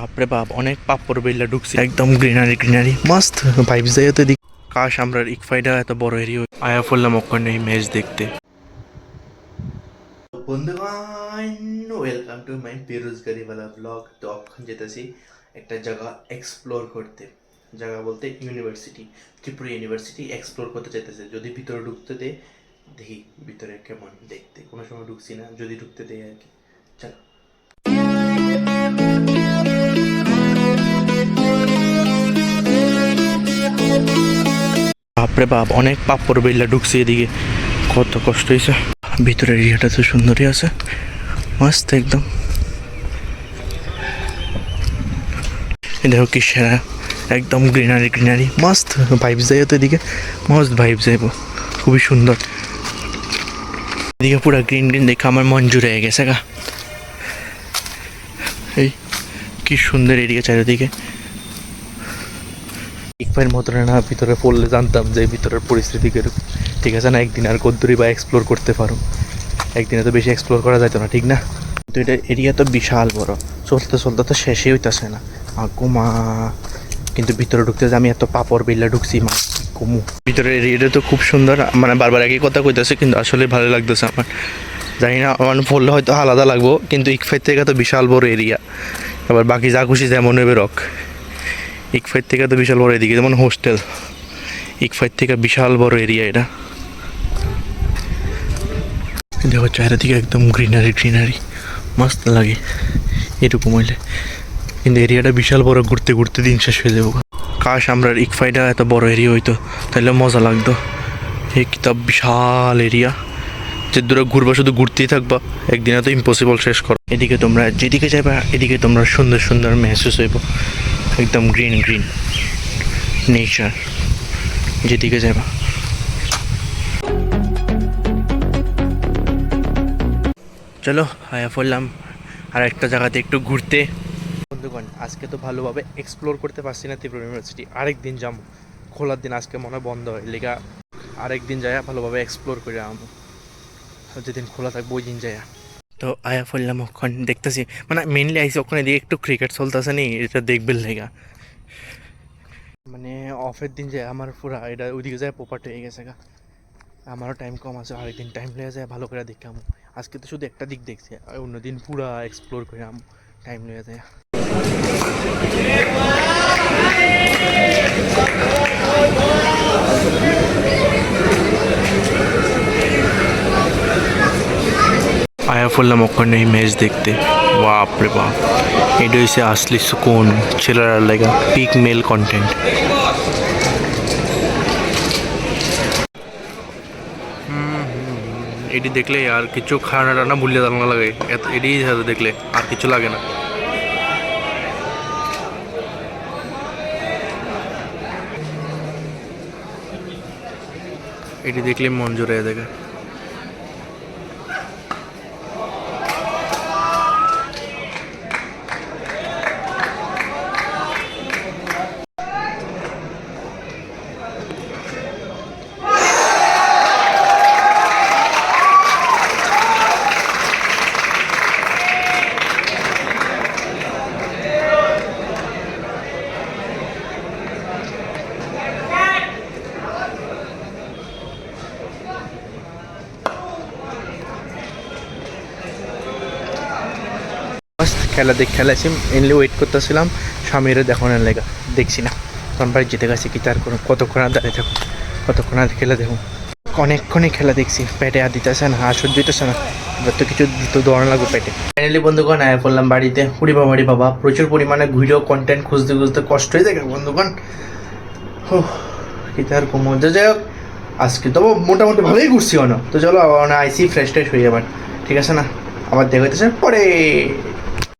বাপরে বাপ, অনেক পাপড় বেল্লা ঢুকছে। একদম গ্রিনারি গ্রিনারি মস্ত ভাইব যায় তো কাশ আমরা ইকফাইটা এত বড় এরিয়া আয়া পড়লাম ওখানে এই ম্যাচ দেখতে। বন্ধুগণ ওয়েলকাম টু মাই বেরোজগারিওয়ালা ব্লগ তো যেতেছি একটা জায়গা এক্সপ্লোর করতে। জায়গা বলতে ইউনিভার্সিটি ত্রিপুরা ইউনিভার্সিটি এক্সপ্লোর করতে যেতেছে। যদি ভিতরে ঢুকতে দে, দেখি ভিতরে কেমন দেখতে। কোনো সময় ঢুকছি না, যদি ঢুকতে দেয় আর কি। চলো। বাপরে বাপ, অনেক পাপড় বেল্লা ঢুকছে এদিকে। কত কষ্ট হয়েছে ভিতরের এরিয়াটা তো সুন্দরই আছে। মস্ত একদম। দেখো কি সেরা। একদম গ্রিনারি গ্রিনারি। মস্ত ভাইব যায় তো এদিকে। মস্ত ভাইব যাইব। খুবই সুন্দর। এদিকে পুরো গ্রিন গ্রিন দেখে আমার মন জুড়ে গেছে গা। এই কি সুন্দর এরিয়া চারিদিকে। ইকফাইয়ের মতন না, ভিতরে পড়লে জানতাম যে ভিতরের পরিস্থিতি কীরকম। ঠিক আছে না? একদিন আর কদ্দুরি বা এক্সপ্লোর করতে পারো। একদিনে তো বেশি এক্সপ্লোর করা যাইতো না, ঠিক না? কিন্তু এটা এরিয়া তো বিশাল বড়। চলতে চলতে তো শেষই হইতেছে না। আগু মা। কিন্তু ভিতরে ঢুকতে যে আমি এত পাপড় বিল্লা ঢুকছি, মা কমু? ভিতরের এরিয়াটা তো খুব সুন্দর। মানে বারবার একই কথা কইতেছে, কিন্তু আসলে ভালো লাগতেছে আমার। জানি না, আমার পড়লে হয়তো আলাদা লাগবো, কিন্তু ইকফাই থেকে তো বিশাল বড় এরিয়া আবার বাকি যা খুশি যেমন হবে রক। ইকফাইর থেকে তো বিশাল বড় এদিকে, যেমন হোস্টেল। ইকফাইর থেকে বিশাল বড় এরিয়া এটা। দেখো চারিদিকে একদম গ্রিনারি গ্রিনারি। মস্ত লাগে। এরকম হইলে। কিন্তু এরিয়াটা বিশাল বড়, ঘুরতে ঘুরতে দিন শেষ হয়ে যাব। কাশ আমরা ইকফাইটা এত বড় এরিয়া হইতো তাহলে মজা লাগতো। এই কিতাব বিশাল এরিয়া। যে দূরে ঘুরবা, শুধু ঘুরতেই থাকবা, একদিনে তো ইম্পসিবল শেষ করো। এদিকে তোমরা, যেদিকে যাবে এদিকে তোমরা সুন্দর সুন্দর মেহসুস হইব। একদম গ্রিন গ্রিন নেচার যেদিকে যাবা চলো আয়া পড়লাম আর একটা জায়গাতে একটু ঘুরতে। বন্ধুগণ, আজকে তো ভালোভাবে এক্সপ্লোর করতে পারছি না ত্রিপুরা ইউনিভার্সিটি আরেক দিন যাব। খোলার দিন আজকে মনে হয় বন্ধ হয়। লেগা আরেক দিন যায় ভালোভাবে এক্সপ্লোর করে আমো যেদিন খোলা থাকব ওই দিন যায় তো আয়া পড়লাম ওখানে দেখতেছি। মানে মেনলি আইসি ওখানে দিয়ে একটু ক্রিকেট চলতেছে নি এটা দেখবে লেগা। মানে অফের দিন যায় আমার পুরা এটা ওইদিকে যায় পোপাট হয়ে গেছে গা। আমারও টাইম কম আছে আরেকদিন টাইম লেগে যায় ভালো করে দেখে আমু। আজকে তো শুধু একটা দিক দেখছি আর অন্যদিন পুরা এক্সপ্লোর করে আমু টাইম লেগে যায় পড়লাম ওখানে ম্যাচ দেখতে। বাপ রে বাপ। এটা হচ্ছে আসলি সুকুন ছেলেরা লেগা পিক মেল কন্টেন্ট এটি দেখলে আর কিছু খানা টানা ভুলে দাঁড়ানো লাগে। এত সাথে দেখলে আর কিছু লাগে না। এটি দেখলে মন জোরে দেখে খেলা দেখ খেলাছি এনলি ওয়েট করতেছিলাম। স্বামীর দেখানোর লেগা, দেখছি না। তখন বাড়ি যেতে গেছে কি তার কোনো, কতক্ষণ আর দাঁড়িয়ে থাকুন কতক্ষণ আর খেলা দেখুন অনেকক্ষণই খেলা দেখছি, পেটে আর দিতেছে না, আর হইতেছে না। এবার তো কিছু দিতে দৌড়ানো লাগবে পেটে। ফাইনালি বন্ধুগণ, আয়া করলাম বাড়িতে। পুরি বাবারি বাবা, প্রচুর পরিমাণে ভিডিও কন্টেন্ট খুঁজতে খুঁজতে কষ্ট হয়ে থাকে বন্ধুগণ। হো কি তার কমো যাই হোক, আজকে তো মোটামুটি ভালোই ঘুরছি অন তো চলো আইসি ফ্রেশ ট্রেশ হয়ে যাবার ঠিক আছে না? আবার দেখা পরে।